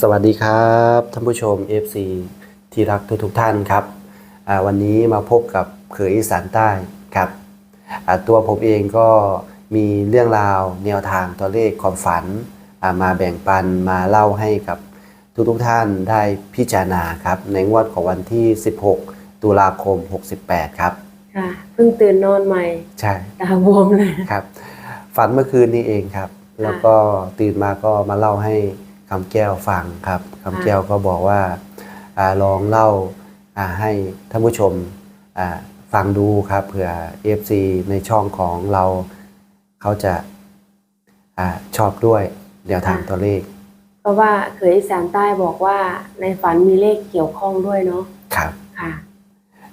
สวัสดีครับท่านผู้ชม FC ที่รักทุกทุกๆท่านครับอ่าวันนี้มาพบกับเขยอีสานใต้ครับอ่าตัวผมเองก็มีเรื่องราวแนวทางตัวเลขความฝันอ่ามาแบ่งปันมาเล่าให้กับทุกทุกๆท่านได้พิจารณาครับ ในงวดของวันที่ 16 ตุลาคม 68 ครับค่ะเพิ่งตื่นนอนใหม่ใช่ตาบวมเลยครับ ฝันเมื่อคืนนี้เองครับ แล้วก็ตื่นมาก็มาเล่าให้ คำแก้วฟังครับคำแก้วก็บอกว่าอาลองเล่าอ่าให้ท่านผู้ชมอ่าฟังดูครับเผื่อ FC ในช่องของเราเขาจะอาชอบด้วยแนวทางตัวเลข เพราะว่าเคยอีสานใต้บอกว่าในฝันมีเลขเกี่ยวข้องด้วยเนาะครับค่ะ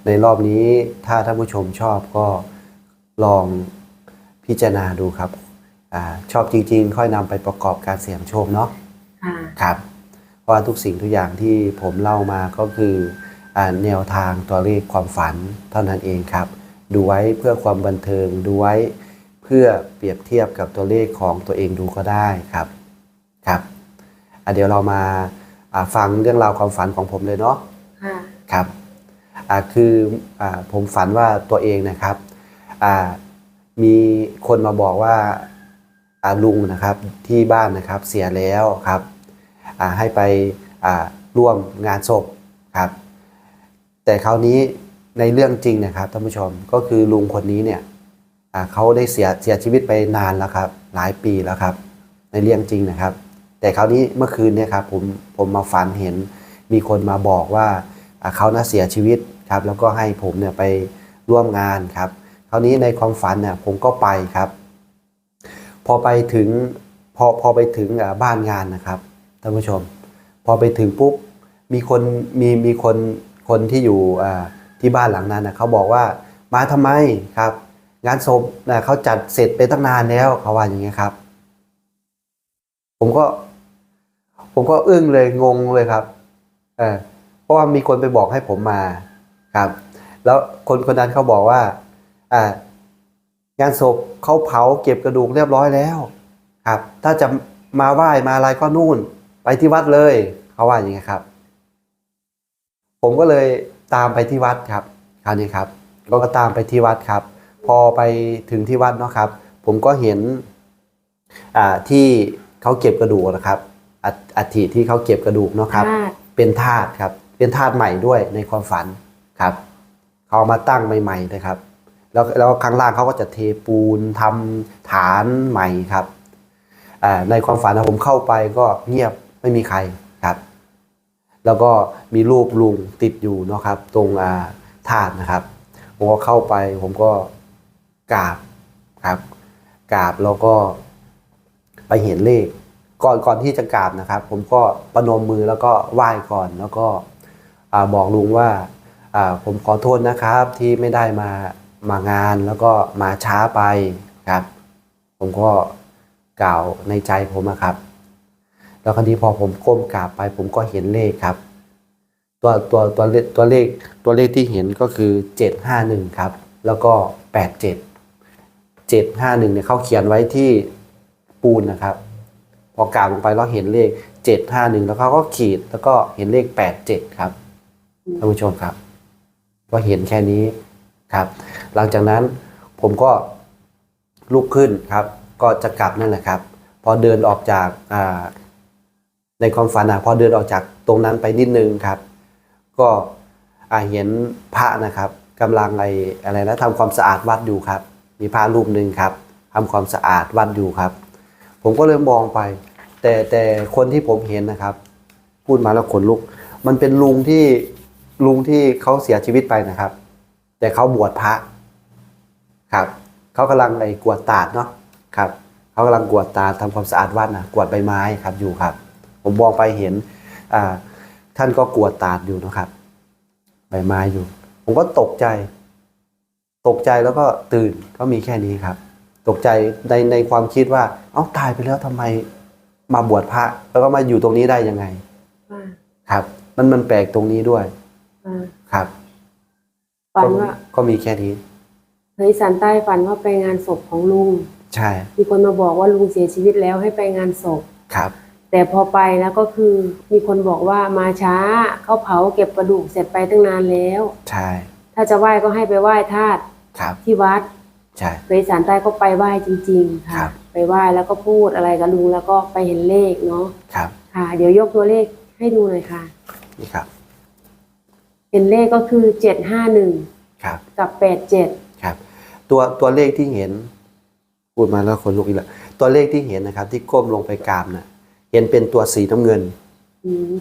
ในรอบนี้ถ้าท่านผู้ชมชอบก็ลองพิจารณาดูครับอาชอบจริงๆ ค่อยนำไปประกอบการเสี่ยงโชคเนาะ ค่ะครับเพราะว่าทุกสิ่งทุกอย่างที่ผมเล่ามาก็คืออาแนวทางตัวเลขความฝันเท่านั้นเองครับ ดูไว้เพื่อความบันเทิงดูไว้เพื่อเปรียบเทียบกับตัวเลขของตัวเองดูก็ได้ครับครับอะเดี๋ยวเรามาอ่าฟังเรื่องราวความฝันของผมเลยเนาะค่ะครับอ่าคืออ่าผมฝันว่าตัวเองนะครับอ่ามีคนมาบอกว่าอ่า ลุงนะครับที่บ้านนะครับเสียแล้วครับให้ไปร่วมงานศพครับแต่คราวนี้ในเรื่องจริงนะครับท่านผู้ชมก็คือลุงคนนี้เนี่ยเขาได้เสียเสียชีวิตไปนานแล้วครับหลายปีแล้วครับ ในเรื่องจริงนะครับ แต่คราวนี้เมื่อคืนเนี่ยครับผมผมมาฝันเห็นมีคนมาบอกว่าอ่าเขาน่าเสียชีวิตครับแล้วก็ให้ผมเนี่ยไปร่วมงานครับ คราวนี้ในความฝันเนี่ยผมก็ไปครับ พอไปถึงพอพอไปถึงบ้านงานนะครับท่านผู้ชม พอไปถึงปุ๊บมีคนมีมีคนคนที่อยู่ที่บ้านหลังนั้นนะเขาบอกว่ามาทำไมครับ งานศพนะเขาจัดเสร็จไปตั้งนานแล้วเขาว่าอย่างเงี้ยครับ ผมก็ ผมก็อึ้งเลยงงเลยครับเออเพราะว่ามีคนไปบอกให้ผมมาครับ แล้วคนคนนั้นเขาบอกว่าอ่า งานศพเขาเผาเก็บกระดูกเรียบร้อยแล้วครับ ถ้าจะมาไหว้มาอะไรก็นู่น ไปที่วัดเลยเขาว่าอย่างนี้ครับ ผมก็เลยตามไปที่วัดครับคราวนี้ครับก็ก็ตามไปที่วัดครับ พอไปถึงที่วัดเนาะครับ ผมก็เห็นอ่าที่เขาเก็บกระดูกนะครับอัฐอัฐิที่เขาเก็บกระดูกเนาะครับธาตุเป็นธาตุครับ เป็นธาตุใหม่ด้วยในความฝันครับเขาเอามาตั้งใหม่ๆเลยครับ แล้วแล้วข้างล่างเขาก็จะเทปูนทำฐานใหม่ครับในความฝันผมเข้าไปก็เงียบไม่มีใครครับ แล้วก็มีรูปลุงติดอยู่นะครับ ตรงอ่าธาตุนะครับผมก็เข้าไปผมก็กราบครับกราบแล้วก็ไปเห็นเลข ก่อนก่อนที่จะกราบนะครับ ผมก็ประนมมือแล้วก็ไหว้ก่อนแล้วก็อบอกลุงว่าผมขอโทษนะครับที่ไม่ได้มา มางานแล้วก็มาช้าไปครับ ผมก็กล่าวในใจผมอะครับ แล้วคราวนี้พอผมก้มกราบไป ผมก็เห็นเลขครับ ตัวตัวตัวเลขตัวเลขตัวเลขที่เห็นก็คือ 751 ครับ แล้วก็ 87 751เนี่ยเขาเขียนไว้ที่ปูนนะครับ พอกราบลงไปแล้วเห็นเลข 751 แล้วเขาก็ขีดแล้วก็เห็นเลข 87 ครับท่านผู้ชมครับ ก็เห็นแค่นี้ ครับ หลังจากนั้นผมก็ลุกขึ้นครับ ก็จะกลับนั่นแหละครับ พอเดินออกจากาในความฝันอะพอเดินออกจากตรงนั้นไปนิดนึงครับ ก็เห็นพระนะครับกำลังไออะไรนะทำความสะอาดวัดอยู่ครับ มีพระรูปหนึ่งครับทำความสะอาดวัดอยู่ครับ ผมก็เลยมองไป แต่แต่คนที่ผมเห็นนะครับ พูดมาแล้วขนลุก มันเป็นลุงที่ลุงที่เขาเสียชีวิตไปนะครับ แต่เขาบวชพระครับเขากำลังไอ้กวาดตาดเนาะครับเขากำลังกวาดตาดทำความสะอาดวัดนะกวาดใบไม้ครับอยู่ครับ ผมมองไปเห็นอ่าท่านก็กวาดตาดอยู่นะครับ ใบไม้อยู่ ผมก็ตกใจ ตกใจแล้วก็ตื่นก็มีแค่นี้ครับ ตกใจในในความคิดว่า เอ้าตายไปแล้วทำไมมาบวชพระ แล้วก็มาอยู่ตรงนี้ได้ยังไงว่าครับ มันมันแปลกตรงนี้ด้วยว่าครับ ฝันก็ว่าก็มีแค่นี้เคยอีสานใต้ฝันว่าไปงานศพของลุง ใช่ มีคนมาบอกว่าลุงเสียชีวิตแล้วให้ไปงานศพ ครับ แต่พอไปแล้วก็คือมีคนบอกว่ามาช้าเขาเผาเก็บกระดูกเสร็จไปตั้งนานแล้ว ใช่ ถ้าจะไหว้ก็ให้ไปไหว้ธาตุครับ ที่วัด ใช่เคยสารใต้ก็ไปไหว้จริง ๆครัค่ะบไปไหว้แล้วก็พูดอะไรกับลุงแล้วก็ไปเห็นเลขเนาะ ครับ ค่ะ เดี๋ยวยกตัวเลขให้ดูหน่อยค่ะ นี่ครับ เห็นเลขก็คือเจ็ดห้าหนึ่งครับกับแปดเจ็ดครับ ตัวตัวเลขที่เห็นพูดมาแล้วคนลุกอีกแล้วตัวเลขที่เห็นนะครับ ที่ก้มลงไปกราบน่ะเห็นเป็นตัวสีน้ำเงิน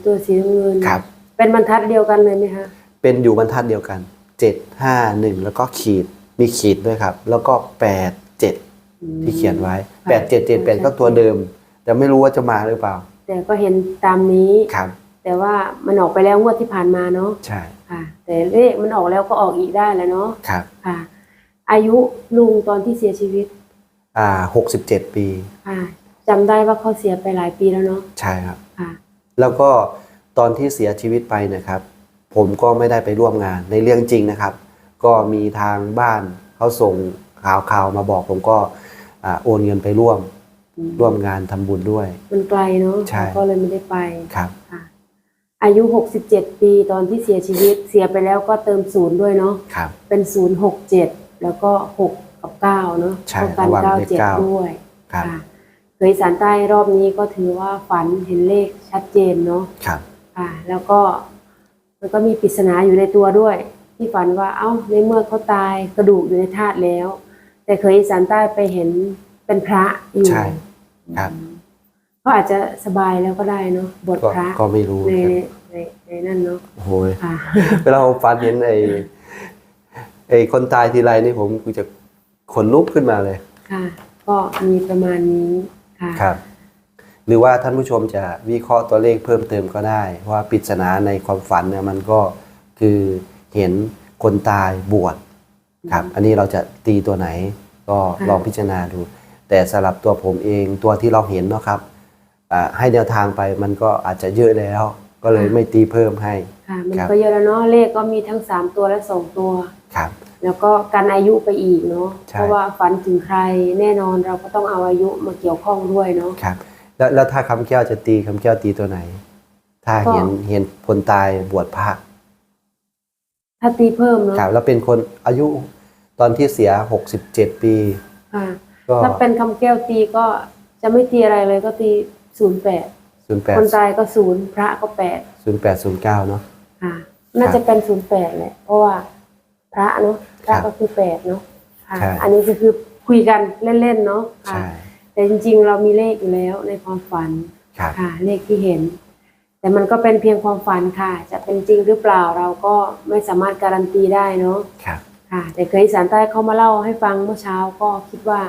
ตัวสีน้ำเงินครับ เป็นบรรทัดเดียวกันเลยไหมคะเป็นอยู่บรรทัดเดียวกันเจ็ดห้าหนึ่งแล้วก็ขีดมีขีดด้วยครับ แล้วก็แปดเจ็ดอืมที่เขียนไว้แปดเจ็ดเจ็ดแปดก็ตัวเดิม แต่ไม่รู้ว่าจะมาหรือเปล่า แต่ก็เห็นตามนี้ครับ แต่ว่ามันออกไปแล้วงวดที่ผ่านมาเนาะใช่ค่ะ แต่เลขมันออกแล้วก็ออกอีกได้แล้วเนาะครับค่ะ อายุลุงตอนที่เสียชีวิต อ่าหกสิบเจ็ดปีค่ะจำได้ว่าเขาเสียไปหลายปีแล้วเนาะใช่ครับค่ะ แล้วก็ตอนที่เสียชีวิตไปนะครับ ผมก็ไม่ได้ไปร่วมงานในเรื่องจริงนะครับ ก็มีทางบ้านเขาส่งข่าวข่าวมาบอกผมก็อ่าโอนเงินไปร่วมอืมร่วมงานทำบุญด้วย มันไกลเนาะใช่ก็เลยไม่ได้ไปครับค่ะ อายุ 67 ปีตอนที่เสียชีวิตเสียไปแล้วก็เติมศูนย์ด้วยเนาะครับเป็น 067 แล้วก็ 6 กับ 9 เนาะใช่เท่ากันระวังเลขเก้า 97 ด้วยครับค่ะเคยสารใต้รอบนี้ก็ถือว่าฝันเห็นเลขชัดเจนเนาะ ครับค่ะแล้วก็มันก็มีปริศนาอยู่ในตัวด้วย ที่ฝันว่าเอ้าในเมื่อเขาตายกระดูกอยู่ในธาตุแล้ว แต่เคยอีสานใต้ไปเห็นเป็นพระอยู่ใช่ครับ เขาอาจจะสบายแล้วก็ได้เนาะบทก็พระก็ไม่รู้ในครับในในนั่นเนาะโอ้โหค่ะเวลาผมฝันเห็นไอ้ไอ้คนตายทีไรนี่ผมกูจะขนลุกขึ้นมาเลยค่ะ ก็มีประมาณนี้ค่ะครับ หรือว่าท่านผู้ชมจะวิเคราะห์ตัวเลขเพิ่มเติมก็ได้ ว่าปริศนาในความฝันเนี่ยมันก็คือเห็นคนตายบวชครับ อันนี้เราจะตีตัวไหนก็ค่ะลองพิจารณาดู แต่สำหรับตัวผมเองตัวที่เราเห็นเนาะครับอ่า ให้แนวทางไปมันก็อาจจะเยอะแล้ว ก็เลยไม่ตีเพิ่มให้ค่ะมันครับก็เยอะแล้วเนาะเลขก็มีทั้งสามตัวและสองตัวครับแล้วก็กันอายุไปอีกเนาะใช่เพราะว่าฝันถึงใครแน่นอนเราก็ต้องเอาอายุมาเกี่ยวข้องด้วยเนาะครับแล้วแล้วถ้าคำแก้วจะตีคำแก้วตีตัวไหน ถ้าก็เห็นเห็นคนตายบวชพระถ้าตีเพิ่มเนาะครับแล้วเป็นคนอายุตอนที่เสีย67ปีค่ะก็ถ้าเป็นคำแก้วตีก็จะไม่ตีอะไรเลยก็ตี ศูนย์แปด08คนตายก็ศูนย์พระก็แปด0809เนาะค่ะ น่าจะเป็นศูนย์แปดแหละเพราะว่าพระเนาะพระครับก็คือแปดเนาะค่ะใช่อันนี้ก็คือคุยกันเล่นๆเนาะค่ะใช่แต่จริง ๆ เรามีเลขอยู่แล้วในความฝันครับค่ะ เลขที่เห็น แต่มันก็เป็นเพียงความฝันค่ะ จะเป็นจริงหรือเปล่าเราก็ไม่สามารถการันตีได้เนาะครับค่ะ แต่เคยอีสารใต้เขามาเล่าให้ฟังเมื่อเช้าก็คิดว่า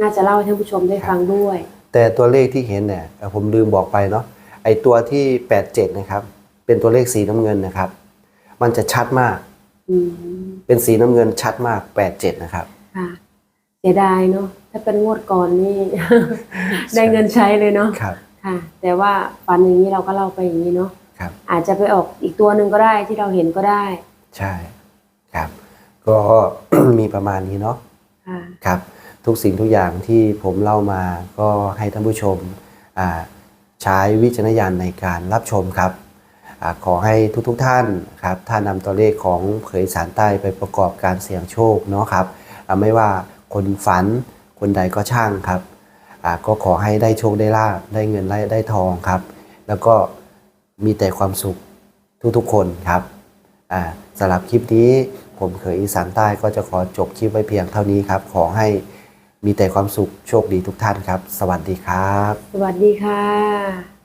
น่าจะเล่าให้ท่านผู้ชมได้ฟังด้วย แต่ตัวเลขที่เห็นเนี่ยเอ่อผมลืมบอกไปเนาะไอตัวที่ 87 นะครับ เป็นตัวเลขสีน้ำเงินนะครับ มันจะชัดมากอืมเป็นสีน้ำเงินชัดมาก 87 นะครับค่ะเสียดายเนาะถ้าเป็นงวดก่อนนี่ ได้เงินใช้เลยเนาะครับค่ะ แต่ว่าฝันอย่างนี้เราก็เล่าไปอย่างนี้เนาะครับ อาจจะไปออกอีกตัวหนึ่งก็ได้ที่เราเห็นก็ได้ ใช่ครับ ก็มีประมาณนี้เนาะค่ะครับ ทุกสิ่งทุกอย่างที่ผมเล่ามาก็ให้ท่านผู้ชมใช้วิจารณญาณในการรับชมครับอขอให้ทุกๆทท่านครับถ้านำตัวเลขของเผยสารใต้ไปประกอบการเสี่ยงโชคเนาะครับไม่ว่าคนฝันคนใดก็ช่างครับก็ขอให้ได้โชคได้ลาบได้เงินได้ได้ทองครับ แล้วก็มีแต่ความสุขทุกๆคนครับสำหรับคลิปนี้ผมเคยอีสานใต้ก็จะขอจบคลิปไว้เพียงเท่านี้ครับ ขอให้ มีแต่ความสุขโชคดีทุกท่านครับ สวัสดีครับ สวัสดีค่ะ